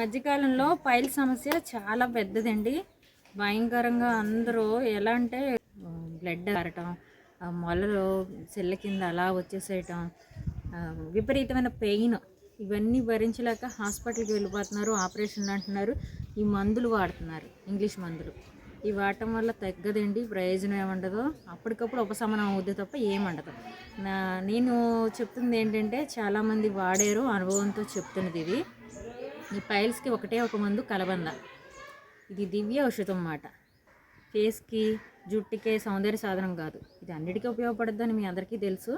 మధ్యకాలంలో పైల్ సమస్య చాలా పెద్దదండి. భయంకరంగా అందరూ ఎలా అంటే బ్లడ్ ఆరటం మొలలు చెల్ల సెల్ల కింద అలా వచ్చేసేయటం విపరీతమైన పెయిన్ ఇవన్నీ భరించలేక హాస్పిటల్కి వెళ్ళిపోతున్నారు ఆపరేషన్లు అంటున్నారు ఈ మందులు వాడుతున్నారు ఇంగ్లీష్ మందులు. ఇవి వాడటం వల్ల తగ్గదండి ప్రయోజనం ఏముండదు. అప్పటికప్పుడు ఉపశమనం అవుద్ది తప్ప ఏమండదు నా నేను చెప్తుంది ఏంటంటే చాలామంది వాడారు అనుభవంతో చెప్తున్నది ఇది. ఈ పైల్స్కి ఒకటే ఒక మందు కలబంద. ఇది దివ్య ఔషధం అన్నమాట. ఫేస్కి జుట్టుకే సౌందర్య సాధనం కాదు. ఇది అన్నిటికీ ఉపయోగపడుతుందని మీ అందరికీ తెలుసు.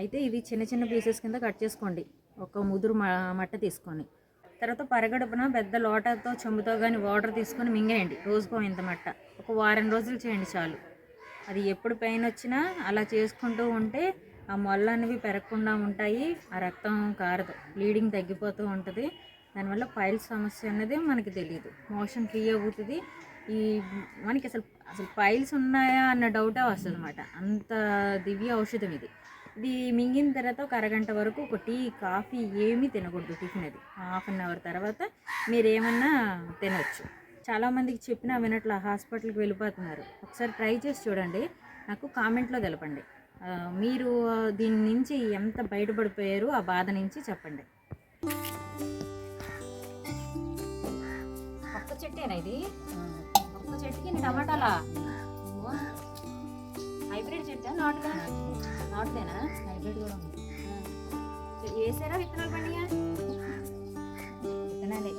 అయితే ఇది చిన్న చిన్న పీసెస్ కింద కట్ చేసుకోండి. ఒక ముదురు మట్ట తీసుకొని. తర్వాత పరగడుపున పెద్ద లోటతో చెంబుతో కానీ వాటర్ తీసుకొని మింగేయండి. రోజుకో ఇంత మట్ట. ఒక వారం రోజులు చేయండి చాలు. అది ఎప్పుడు పెయిన్ వచ్చినా అలా చేసుకుంటూ ఉంటే ఆ మొల్ల అనేవి పెరగకుండా ఉంటాయి. ఆ రక్తం కారదు. బ్లీడింగ్ తగ్గిపోతూ ఉంటుంది. దానివల్ల పైల్స్ సమస్య అనేది మనకి తెలియదు మోషన్ ఫ్రీ అవుతుంది. ఈ మనకి అసలు అసలు పైల్స్ ఉన్నాయా అన్న డౌటే వస్తుంది అనమాట అంత దివ్య ఔషధం ఇది. ఇది మింగిన తర్వాత ఒక అరగంట వరకు ఒక టీ కాఫీ ఏమీ తినకూడదు టిఫిన్ అది. హాఫ్ అన్ అవర్ తర్వాత మీరు ఏమన్నా తినొచ్చు చాలామందికి చెప్పినా వినట్ల హాస్పిటల్కి వెళ్ళిపోతున్నారు. ఒకసారి ట్రై చేసి చూడండి. నాకు కామెంట్లో తెలపండి. మీరు దీని నుంచి ఎంత బయటపడిపోయారు ఆ బాధ నుంచి చెప్పండి. చెట్టేనా ఇది? ఒక్క చెట్టుకి టమాటాలా? హైబ్రిడ్ చెట్టా? నాటుగా నాటుదేనా? హైబ్రిడ్ కూడా ఉంది. వేసారా విత్తనాలు పండియా విత్తనాలే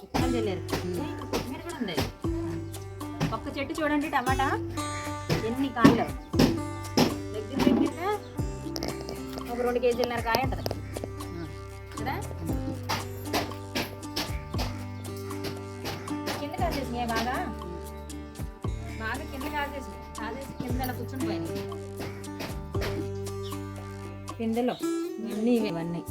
విత్తనాలు చెల్లారు కొత్తిమీర కూడా ఉంది. ఒక్క చెట్టు చూడండి టమాటా. ఎన్ని కాయలు? దగ్గర దగ్గర ఒక రెండు కేజీలన్నర కాయ ఉంటుంది. కదా? కింద బాగా? బాగా కింద కాసేసి కాసేసి కింద అలా కూర్చుని పోయినాయి కిందలో అన్నీ ఇవన్నీ.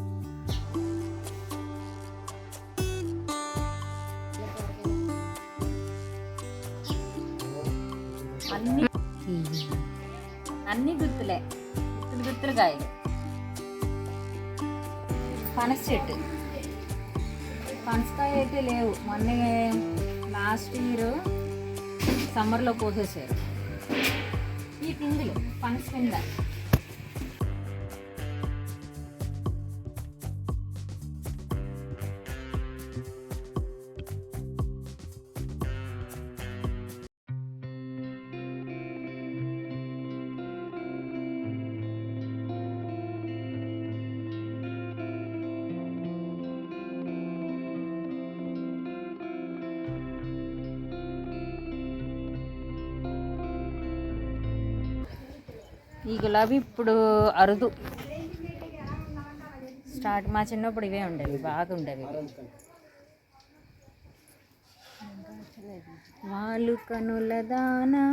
అన్ని అన్ని గుర్తులే. గుర్తులు గుర్తులు కాయలు. పనస చెట్టు. పనసకాయ అయితే లేవు. మొన్న లాస్ట్ ఇయర్ సమ్మర్లో కోసేసారు. ఈ పిందులు పనస పింద ఈ గులాబీ ఇప్పుడు అరుదు. స్టార్ట్ మా చిన్నప్పుడు ఇవే ఉండేవి బాగా ఉండేవి. వాళ్ళు కనుల దానా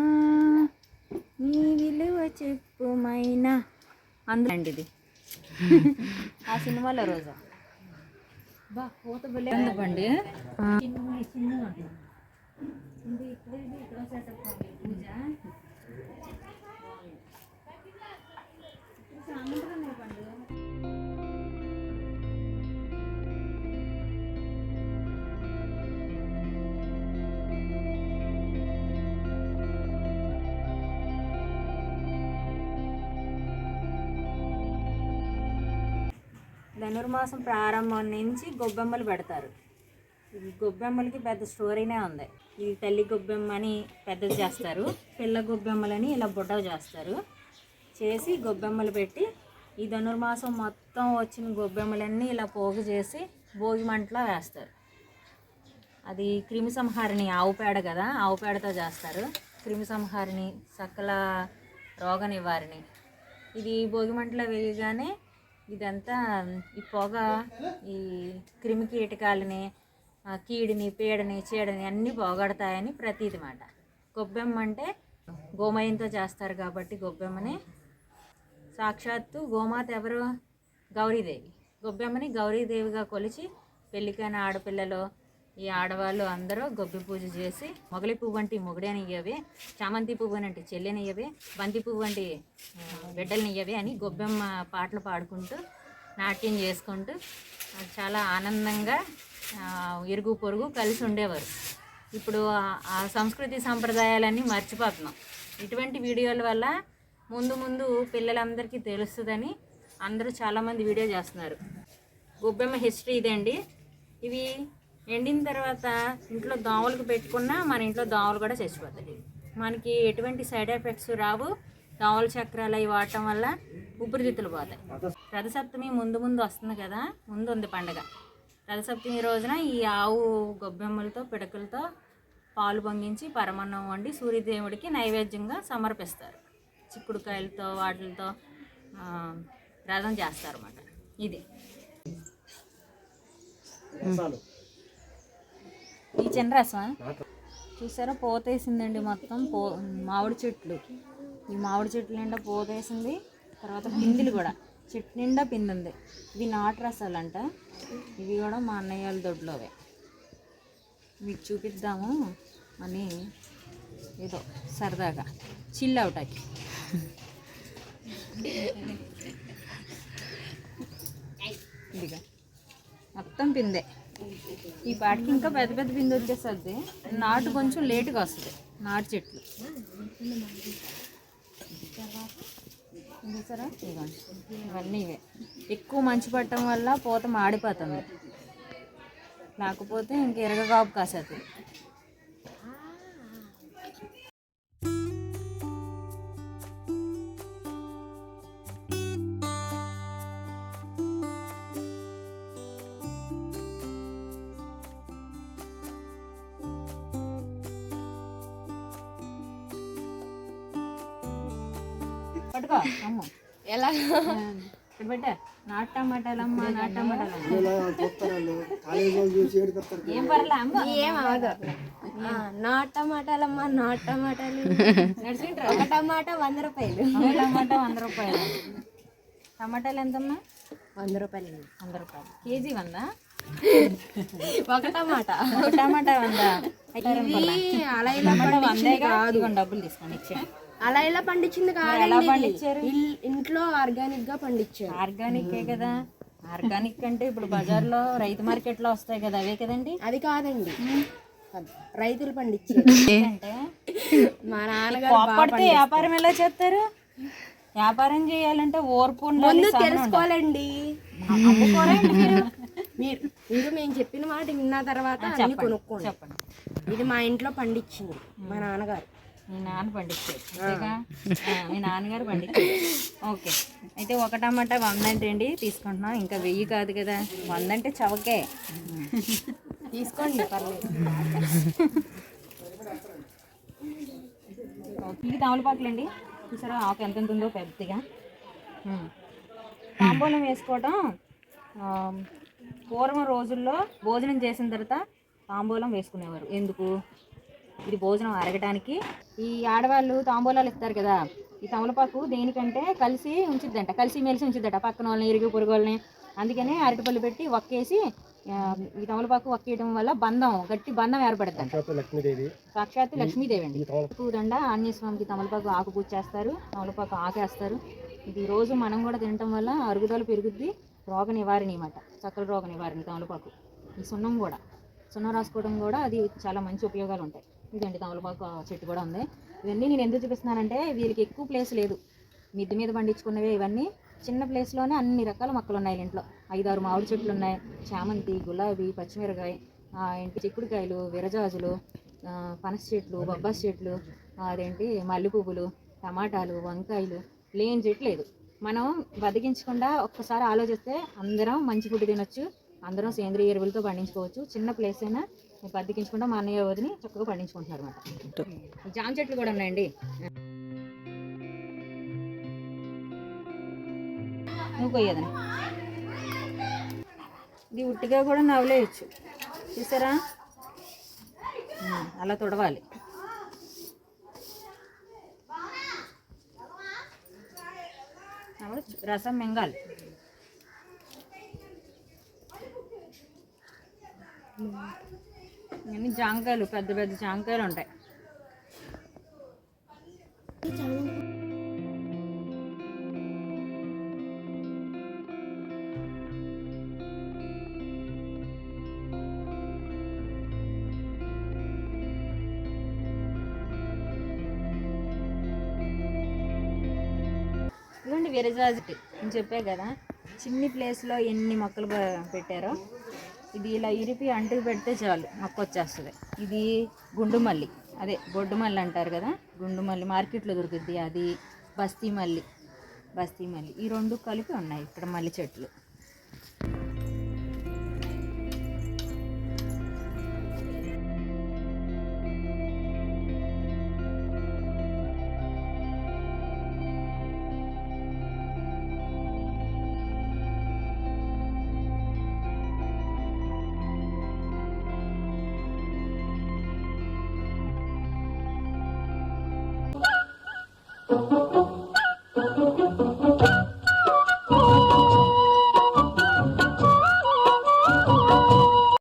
నీ విలువ చెప్పుమైనా అందులో అండి ఇది ఆ సినిమాలో రోజా. బా ధనుర్మాసం ప్రారంభం నుంచి గొబ్బెమ్మలు పెడతారు. ఈ గొబ్బెమ్మలకి పెద్ద స్టోరీనే ఉంది. ఈ తల్లి గొబ్బెమ్మ అని పెద్దది చేస్తారు. పిల్ల గొబ్బెమ్మలని ఇలా బుడ్డ చేస్తారు. చేసి గొబ్బెమ్మలు పెట్టి ఈ ధనుర్మాసం మొత్తం వచ్చిన గొబ్బెమ్మలన్నీ ఇలా పోగు చేసి భోగి మంటలో వేస్తారు. అది క్రిమి సంహారిణి ఆవు పేడ కదా ఆవు పేడతో చేస్తారు. క్రిమి సంహారిణి సకల రోగ నివారిణి. ఇది భోగి మంటలో వేయగానే ఇదంతా ఈ పొగ ఈ క్రిమి కీటకాలని కీడిని పీడని చీడని అన్నీ పోగొడతాయని ప్రతీది మాట. గొబ్బెమ్మ అంటే గోమయంతో చేస్తారు కాబట్టి గొబ్బెమ్మని. సాక్షాత్తు గోమాత ఎవరు? గౌరీదేవి. గొబ్బెమ్మని గౌరీదేవిగా కొలిచి పెళ్ళికైన ఆడపిల్లలు ఈ ఆడవాళ్ళు అందరూ గొబ్బి పూజ చేసి మొగలి పువ్వు వంటి మొగుడని ఇయ్యవే చామంతి పువ్వు అంటే చెల్లెని బంతి పువ్వు వంటి ఆ, అని గొబ్బెమ్మ పాటలు పాడుకుంటూ నాట్యం చేసుకుంటూ చాలా ఆనందంగా ఇరుగు పొరుగు కలిసి ఉండేవారు. ఇప్పుడు ఆ- ఆ సంస్కృతి సంప్రదాయాలన్నీ మర్చిపోతున్నాం. ఇటువంటి వీడియోల వల్ల ముందు ముందు పిల్లలందరికీ తెలుస్తుందని అందరూ చాలామంది వీడియో చేస్తున్నారు. గొబ్బెమ్మ హిస్టరీ ఇదండి. ఇవి ఎండిన తర్వాత ఇంట్లో దోమలకు పెట్టుకున్నా మన ఇంట్లో దోమలు కూడా చచ్చిపోతాయి. మనకి ఎటువంటి సైడ్ ఎఫెక్ట్స్ రావు. దోమల చక్రాలు అవి వాడటం వల్ల ఊపిరితిత్తులు పోతాయి. రథసప్తమి ముందు ముందు వస్తుంది కదా ముందు ఉంది పండగ. రథసప్తమి రోజున ఈ ఆవు గొబ్బెమ్మలతో పిడకలతో పాలు పొంగించి పరమన్నం వండి సూర్యదేవుడికి నైవేద్యంగా సమర్పిస్తారు. చిక్కుడుకాయలతో వాటిలతో రథం చేస్తారు అన్నమాట ఇది కిచెన్ చిన్న రసమా చూసారా? పోతేసిందండి మొత్తం పో మామిడి చెట్లు. ఈ మామిడి చెట్ల నిండా పోతేసింది. తర్వాత పిందిలు కూడా. చెట్టు నిండా పిండి ఉంది ఇవి నాటు రసాలంట. ఇవి కూడా మా అన్నయ్య వాళ్ళ దొడ్లోవే మీకు చూపిద్దాము అని ఏదో సరదాగా. చిల్ అవటాకి ఇదిగా. మొత్తం పిందే. ఈ పాటికి ఇంకా పెద్ద పెద్ద బిందు వచ్చేస్తుంది నాటు కొంచెం లేటుగా వస్తుంది నాటు చెట్లు. చూసారా? ఇవన్నీ ఇవే. ఎక్కువ మంచు పట్టడం వల్ల పూత మాడిపోతుంది. లేకపోతే ఇంక ఎరగగాపు కాసేది. పట్టుకో. అమ్మ. ఎలా? ఇక్కడ పెట్టా. నాటు టమాటాలమ్మ నాటు టమాటాలమ్మ ఏం పర్లే అమ్మ. ఏం అవదు ఆ, నాటు టమాటాలమ్మా నాటు టమాటాలు. నడిచింట్రా ఒక టమాటా వంద రూపాయలు. ఒక టమాటా వంద రూపాయలు. టమాటాలు ఎంతమ్మా? వంద రూపాయలు. వంద రూపాయలు. కేజీ వందా? ఒక టమాటా. ఒక టమాటా వందా. అలా ఇలా వందేగా కాదు. డబ్బులు తీసుకోండి. ఇచ్చే. అలా ఇలా పండించింది ఎలా కాదండి ఇది. పండించారు? ఇంట్లో ఆర్గానిక్గా పండించారు. ఆర్గానికే కదా. ఆర్గానిక్ అంటే ఇప్పుడు బజార్లో రైతు మార్కెట్లో వస్తాయి కదా అవే కదండి? అది కాదండి. రైతులు పండించారు. అంటే మా నాన్నగారు వ్యాపారం ఎలా చేస్తారు? వ్యాపారం చేయాలంటే ఓర్పు ముందు. తెలుసుకోవాలండి. మీరు? మీరు మేము చెప్పిన మాట విన్న తర్వాత అన్ని కొనుక్కోండి. చెప్పండి. ఇది మా ఇంట్లో పండించింది మా నాన్నగారు. మీ నాన్న పండించారు ఆ, మీ నాన్నగారు పండించారు ఓకే. అయితే ఒక టమాటా వంద అంటే అండి తీసుకుంటున్నాం. ఇంకా వెయ్యి కాదు కదా. వంద అంటే చవకే. తీసుకోండి పర్లేదు. ఇది తమలపాకులండి చూసారా ఆకు ఎంత ఎంత ఉందో పెద్దగా. తాంబూలం వేసుకోవటం పూర్వం రోజుల్లో భోజనం చేసిన తర్వాత తాంబూలం వేసుకునేవారు. ఎందుకు? ఇది భోజనం అరగటానికి ఈ ఆడవాళ్ళు తాంబూలాలు ఇస్తారు కదా ఈ తమలపాకు దేనికంటే కలిసి ఉంచిద్దంట కలిసి మెలిసి ఉంచిద్దట పక్కన వాళ్ళని ఇరుగు పొరుగు వాళ్ళని. అందుకనే అరటిపళ్ళు పెట్టి ఒక్కేసి ఈ తమలపాకు ఒక్కేయడం వల్ల బంధం గట్టి బంధం ఏర్పడుతుంది లక్ష్మీదేవి. సాక్షాత్ లక్ష్మీదేవి అండి పూదండ ఆంజనేయ స్వామికి తమలపాకు ఆకు పూజ చేస్తారు తమలపాకు ఆకేస్తారు. ఇది రోజు మనం కూడా తినటం వల్ల అరుగుదల పెరుగుద్ది రోగ నివారణ అన్నమాట చక్కల రోగ నివారణ తమలపాకు. ఈ సున్నం కూడా సున్నం రాసుకోవడం కూడా అది చాలా మంచి ఉపయోగాలు ఉంటాయి. ఇదండి తమలపాకు చెట్టు కూడా ఉంది. ఇవన్నీ నేను ఎందుకు చూపిస్తున్నానంటే వీళ్ళకి ఎక్కువ ప్లేస్ లేదు. మిద్దె మీద పండించుకున్నవే ఇవన్నీ. చిన్న ప్లేస్లోనే అన్ని రకాల మొక్కలు ఉన్నాయి ఇంట్లో. ఐదారు మామిడి చెట్లు ఉన్నాయి. చామంతి గులాబీ పచ్చిమిరకాయ ఏంటి చిక్కుడుకాయలు విరజాజులు పనస చెట్లు బొబ్బాస్ చెట్లు అదేంటి మల్లె పువ్వులు టమాటాలు వంకాయలు లేని చెట్లు లేదు. మనం బతికించకుండా ఒక్కసారి ఆలోచిస్తే అందరం మంచి ఫుడ్ తినొచ్చు. అందరం సేంద్రియ ఎరువులతో పండించుకోవచ్చు. చిన్న ప్లేస్ అయినా బతికించకుండా మా అన్నయ్య వదిని చక్కగా పండించుకుంటున్నారు అనమాట జామ చెట్లు కూడా ఉన్నాయండి. నువ్వు కొయ్యదని ఇది ఉట్టిగా కూడా నవలేయచ్చు చూసారా? అలా తుడవాలి. రసం మింగాలి. ఇవి జాంకాయలు పెద్ద పెద్ద జాంకాయలు ఉంటాయి. ఇదిగోండి విరజాజుటి నేను చెప్పే కదా చిన్ని ప్లేస్లో ఎన్ని మొక్కలు పెట్టారో. ఇది ఇలా ఇరిపి అంటుకు పెడితే చాలు మొక్క వచ్చేస్తుంది ఇది గుండు మల్లి అదే బొడ్డు మల్లి అంటారు కదా గుండు మల్లి మార్కెట్లో దొరుకుద్ది అది బస్తీ మల్లి బస్తీ మల్లి ఈ రెండు కలిపి ఉన్నాయి ఇక్కడ మల్లి చెట్లు.